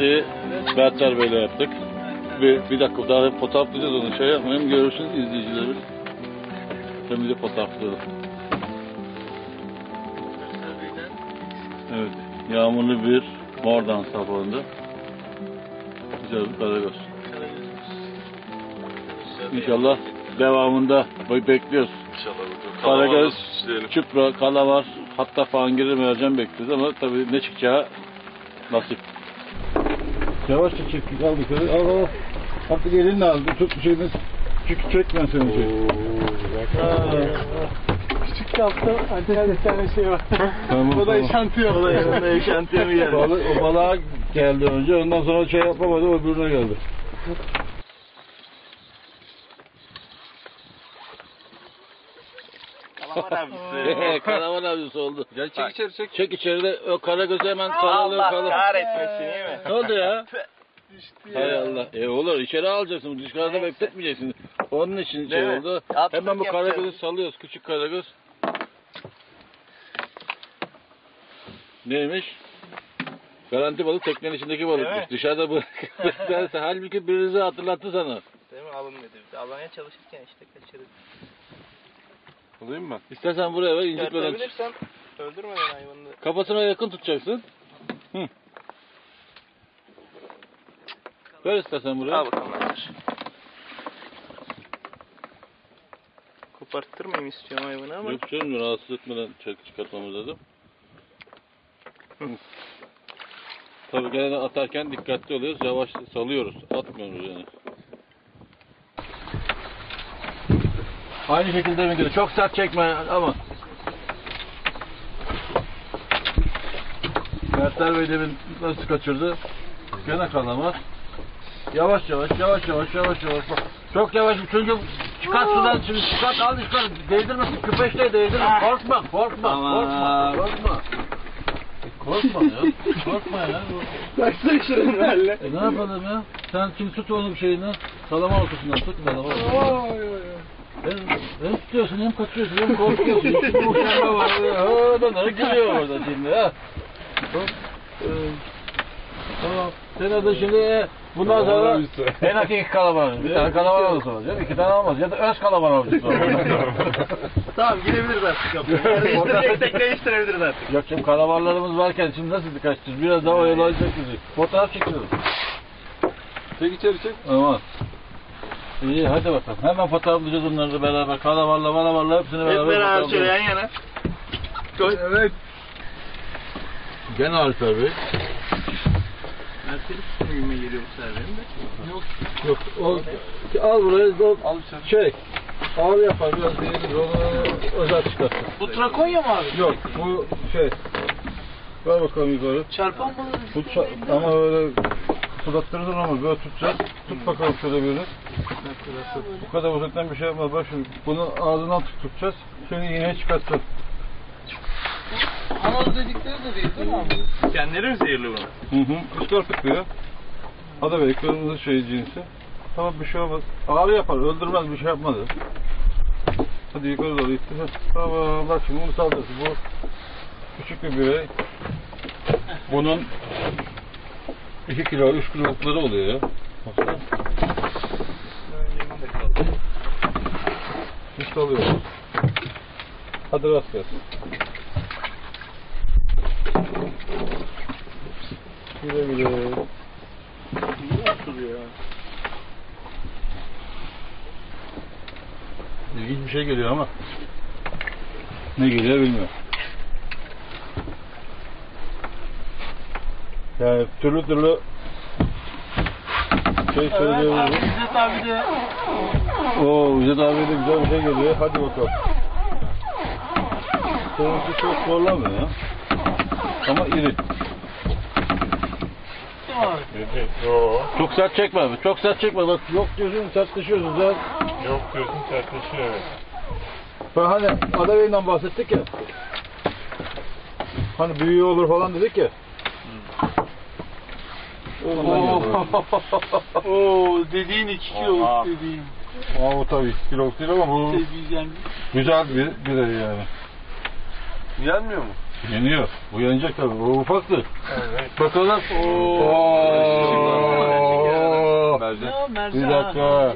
Şetliği Berter Bey'le yaptık. Bir, bir dakika daha fotoğraflayacağız onu şey yapmayalım. Görürsünüz izleyicilerimiz. Hem de fotoğraflayalım. Evet. Yağmurlu bir mordan sabahında. Güzel bir karagöz. İnşallah devamında be- bekliyoruz. İnşallah. Karagöz, çupra, kalamar, hatta fangiri mercan bekliyoruz ama tabii ne çıkacağı nasip. Yavaşça çek, al yukarı, al al. Artık elinle al, tut bir şeyini, çünkü çekme seni şey. Küçük kapta antenna bir tane şey var. Tamam, o da eşantiyon. O da mu geldi? Balık, o balığa geldi önce, ondan sonra şey yapamadı, öbürüne geldi. Kalamar. Karavan abisi oldu. Gel çek içeri çek. Çek içeride, o karagözü hemen salalım Allah falan. kahretmesin iyi mi? Ne oldu ya? Düştü Hay Allah. E olur içeri alacaksın. Dışarıda Neyse. bekletmeyeceksin. Onun için şey Değil mi? oldu. Atlık Hemen bu yapacağız. karagözü salıyoruz. Küçük karagöz. Neymiş? Garanti balık teknenin içindeki Değil mi? balıkmış. Dışarıda bu. Derse halbuki birinizi hatırlattı sana. Değil mi? Alın dedi. Almaya çalışırken işte kaçırdık. Alayım mı? İstersen buraya ver incitmeden. Yırtabilirsem öldürmeden hayvanı. da. Kafasına yakın tutacaksın. Hı. Ver istersen buraya. Al bakalım arkadaş. Koparttırmayayım istiyorum hayvanı ama. Yok canım rahatsız etmeden çek çıkartmamız lazım. Hı. Tabii gene atarken dikkatli oluyoruz. Yavaş salıyoruz. Atmıyoruz yani. Aynı şekilde mi geliyor? Çok sert çekme ama. Mertler Bey demin nasıl kaçırdı? Gene kalamaz. Yavaş yavaş yavaş yavaş yavaş yavaş. Bak, çok yavaş çünkü çıkart sudan şimdi çıkart al çıkart değdirmesin küpeşte değdirme korkma korkma korkma korkma. Korkma ya korkma ya. Baksana şuranın haline. E ne yapalım ya? Sen şimdi tut onun şeyini. Salama ortasından tut salama ortasından. Hem, hem tutuyorsun hem kaçıyorsun hem korkuyorsun. Boşanma var. Ha, bunları gülüyor orada şimdi ha. Hop. Ee, Tamam. Sen de şimdi e, bundan sonra en hakiki kalamar. Bir tane kalamar avcısı olacak. İki tane olmaz. Ya da öz kalamar avcısı olacak. Tamam girebiliriz artık kapıya. Değiştireceksek değiştirebiliriz artık. Yok şimdi kalamarlarımız varken şimdi nasıl kaçacağız? Biraz daha oyalayacak bizi. Fotoğraf çekiyoruz. Çek içeri çek. Ama İyi hadi bakalım. Hemen fotoğraflayacağız onları da beraber. Kalamarla malamarla hepsini Hep beraber beraber şöyle yan yana. Koy. Evet. Gene Alper Bey. Mercedes mühime geliyor bu sefer benim de. Yok. Yok o, al burayı da Al içeri. şey ağır yapar biraz değildir onu özel çıkarsın. Bu Trakonya mı abi? Yok bu şey ver bakalım yukarı. Çarpan balığı. Bu ça- ama öyle fırlattırırdın ama böyle tutacağız. Tut bakalım şöyle birini. Bu kadar uzaktan bir şey yapmaz. Bak şimdi bunu ağzından tut tutacağız. Şimdi iğneyi çıkartsın. Hanoz dedikleri de değil değil mi abi? Kendileri mi zehirli bunu? Hı hı. Iskarpık diyor. Ada Bey kırmızı şey cinsi. Tamam bir şey olmaz. Ağrı yapar, öldürmez bir şey yapmadı. Hadi yukarı doğru ittir. Tamam bak şimdi bunu saldırsın. Bu küçük bir birey. Bunun 2 kilo, 3 kilolukları oluyor ya. Baksana. İşte oluyor. Hadi rast gelsin. Güle güle. İlginç bir şey geliyor ama ne geliyor bilmiyorum. Yani türlü türlü şey söyleyebilirim. İzzet abi de Oo, İzzet abi de güzel bir şey geliyor. Hadi bakalım. Seninki çok zorlamıyor ya. Ama iri. Çok sert çekme abi. Çok sert çekme. Bak yok diyorsun sertleşiyorsun. Sen Yok diyorsun sertleşiyor evet. Ben hani Adabey'den bahsettik ya. Hani büyüğü olur falan dedik ya. Oo. Oo dediğin 2 Oha. kiloluk dediğin. Ama bu tabii kilo değil ama bu Şey diyeceğim. güzel bir birey yani. Yenmiyor mu? Yeniyor. Bu yenecek tabii. Bu ufaktı. Evet. Bakalım. Oo. Mercan. Bir dakika.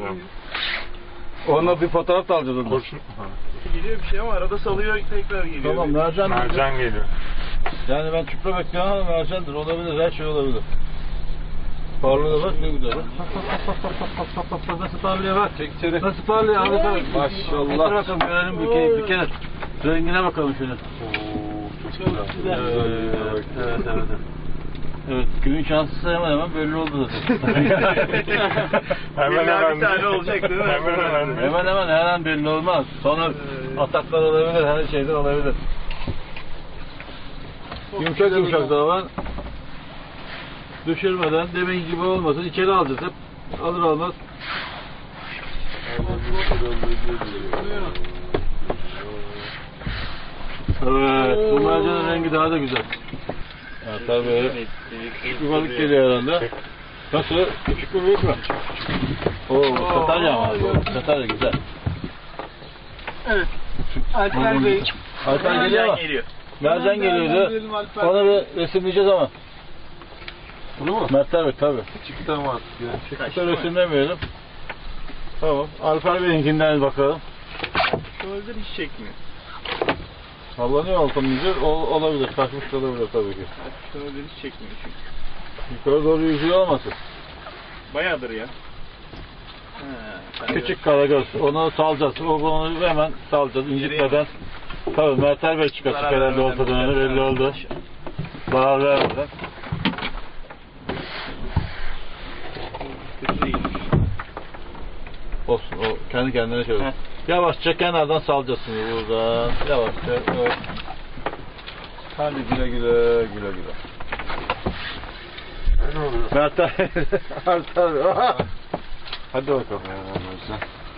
Onunla bir fotoğraf da alacağız ondan. Geliyor bir şey ama arada salıyor tekrar geliyor. Tamam mercan. Mercan geliyor. Yani ben çupra bekliyorum ama mercandır. Olabilir. Her şey olabilir. Parlıyor bak ne güzel. Bak nasıl parlıyor bak. Çek içeri. Nasıl parlıyor abi bak. Maşallah. Getir bakalım görelim bir kere, bir kere. Rengine bakalım şöyle. Oo, çok güzel. Evet, evet, evet, evet. Evet, günün şanslısı hemen hemen belli oldu zaten. Hemen hemen. bir tane olacak değil mi? Hemen hemen. hemen hemen her an belli olmaz. Sonra ataklar olabilir, her şeyde olabilir. Yumuşak yumuşak davran. Düşürmeden demin gibi olmasın. İçeri alacağız hep. Alır almaz. Evet, bu mercanın rengi daha da güzel. Evet, tabii. Küçük bir balık geliyor herhalde. Nasıl? Küçük mü büyük mü? Oo, Satarya ama. Satarya güzel. Evet. Alper Bey. Alper geliyor ama. geliyor. Mercan geliyordu. Onu bir resimleyeceğiz ama. Bunu mu? Mert tabii tabii. Çıktı ama artık ya. Çıkışta resimlemeyelim. Tamam. Alper Bey'inkinden bakalım. Şöyle hiç çekmiyor. Sallanıyor altımızı. O, olabilir. Kaçmış da olabilir tabii ki. Şöyle hiç çekmiyor çünkü. Yukarı doğru yüzüyor olmasın. Bayağıdır ya. Ha, Küçük karagöz. Onu salacağız. O onu hemen salacağız. incitmeden. Tabii Mertel Bey çıkacak Zarar herhalde ortadan öyle belli oldu. Zarar vermeden. Olsun o kendi kendine şey olur. Heh. Yavaşça kenardan şimdi buradan. Yavaşça. Evet. Hadi güle güle güle güle. Ne oluyor? Mertel. Mertel. Hadi bakalım.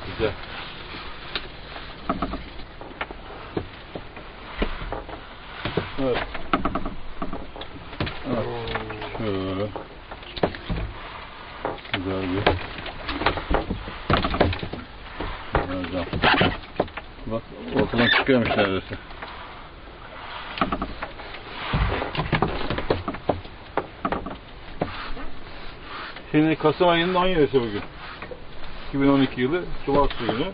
Güzel. Evet. Evet. Şöyle. Güzel bir. Güzel. Bak ortadan çıkıyormuş neredeyse. Şimdi Kasım ayının 17'si bugün. 2012 yılı Şubat günü.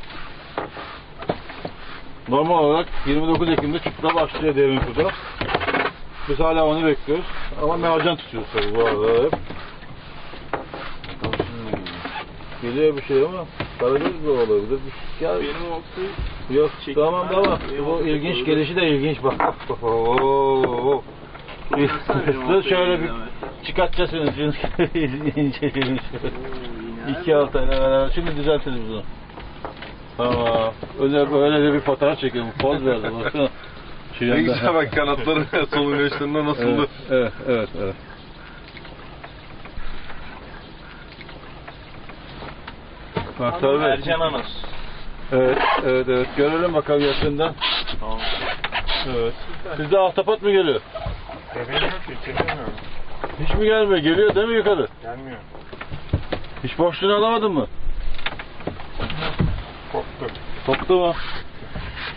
Normal olarak 29 Ekim'de çupra başlıyor devrim kuda. Biz hala onu bekliyoruz. Ama mercan tutuyoruz tabii bu arada hep. Geliyor bir şey ama karagöz de olabilir. Bir şey, ya, Benim olsun. Yok Çekim tamam? Benim Bu ilginç gelişi de ilginç bak. bak, bak. Oo. Şöyle bir çıkartacaksınız şunu. İnce şöyle. İki beraber. Şimdi düzeltiriz bunu. Tamam. Öyle böyle de bir fotoğraf çekelim. Poz verdi. Baksana. Şu Ne güzel bak kanatları solun göğüslerinde nasıldı? Evet, evet, evet. evet. Bak. Ercan Anos. Evet, evet, evet. Görelim bakalım yakından. Tamam. Evet. Sizde ahtapot mu geliyor? Bebeğim yok çekemiyorum. Hiç mi gelmiyor? Geliyor değil mi yukarı? Gelmiyor. Hiç boşluğunu alamadın mı? Koptu. Koptu mu?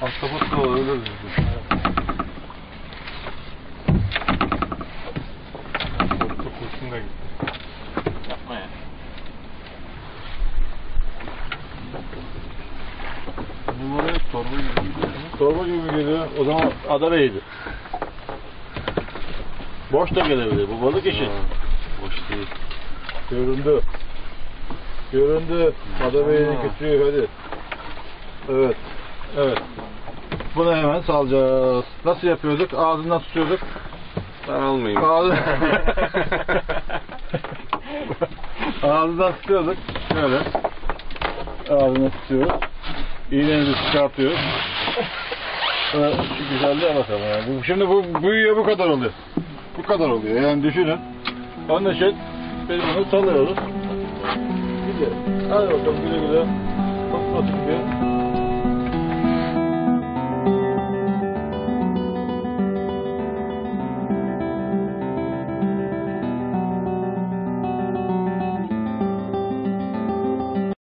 Ahtapot da öyle bizim. Koptu kurşun da gitti. Yapma ya. Numaraya torba gibi Torba gibi geliyor? O zaman ada beydi. Boş da gelebilir. Bu balık işi. Boş değil. Göründü. Göründü. Ada beyinin küçüğü hadi. Evet. Evet. Bunu hemen salacağız. Nasıl yapıyorduk? Ağzından tutuyorduk. Ben almayayım. Ağzı... Ağzından tutuyorduk. Şöyle. Ağzına tutuyoruz. İğnemizi çıkartıyoruz. Evet, şu güzelliğe bakalım yani. Şimdi bu büyüyor bu kadar oluyor. Bu kadar oluyor. Yani düşünün. Onun için biz bunu salıyoruz. Güzel. Hadi bakalım güle güle. Çok nasıl gidiyor?